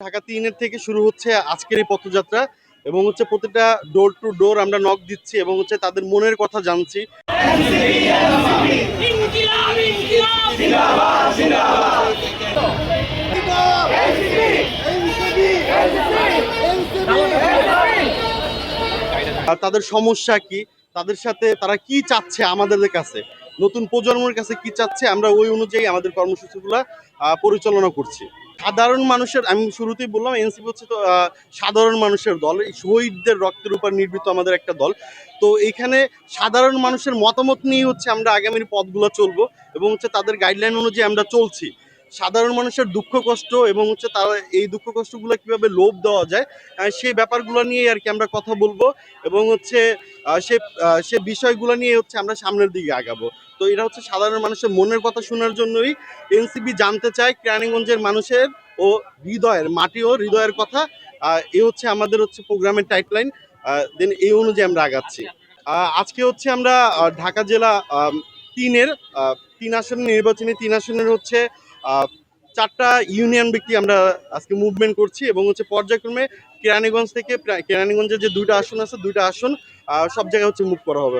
ঢাকা তিনের থেকে শুরু হচ্ছে আজকের এই পথযাত্রা এবং হচ্ছে প্রতিটা ডোর টু ডোর আমরা নক দিচ্ছি এবং হচ্ছে তাদের মনের কথা জানছি। তাদের সমস্যা কি? তাদের সাথে তারা কি চাচ্ছে আমাদের কাছে? নতুন প্রজন্মের কাছে কি চাচ্ছে, আমরা ওই অনুযায়ী আমাদের কর্মসূচিগুলো পরিচালনা করছি। সাধারণ মানুষের, আমি শুরুতেই বললাম, এনসিপি হচ্ছে তো সাধারণ মানুষের দল, এই শহীদদের রক্তের উপর নির্মিত আমাদের একটা দল। তো এইখানে সাধারণ মানুষের মতামত নিয়ে হচ্ছে আমরা আগামীর পথগুলো চলবো এবং হচ্ছে তাদের গাইডলাইন অনুযায়ী আমরা চলছি। সাধারণ মানুষের দুঃখ, কষ্ট এবং হচ্ছে তারা এই দুঃখ, কষ্টগুলো কীভাবে লোভ দেওয়া যায় সেই ব্যাপারগুলো নিয়ে আর কি আমরা কথা বলব এবং হচ্ছে সে সে বিষয়গুলো নিয়ে হচ্ছে আমরা সামনের দিকে আগাবো। তো এটা হচ্ছে সাধারণ মানুষের মনের কথা শোনার জন্যই এনসিপি জানতে চায় কেরানীগঞ্জের মানুষের ও হৃদয়ের, মাটি ও হৃদয়ের কথা। এ হচ্ছে আমাদের হচ্ছে প্রোগ্রামের টাইপলাইন। দেন এই অনুযায়ী আমরা আগাচ্ছি। আজকে হচ্ছে আমরা ঢাকা জেলা তিনের তিন আসনের নির্বাচনী তিন আসনের হচ্ছে চারটা ইউনিয়ন ব্যক্তি আমরা আজকে মুভমেন্ট করছি এবং হচ্ছে পর্যায়ক্রমে কেরানীগঞ্জ থেকে কেরানীগঞ্জের যে দুইটা আসন আছে, দুইটা আসন সব জায়গায় হচ্ছে মুভ করা হবে।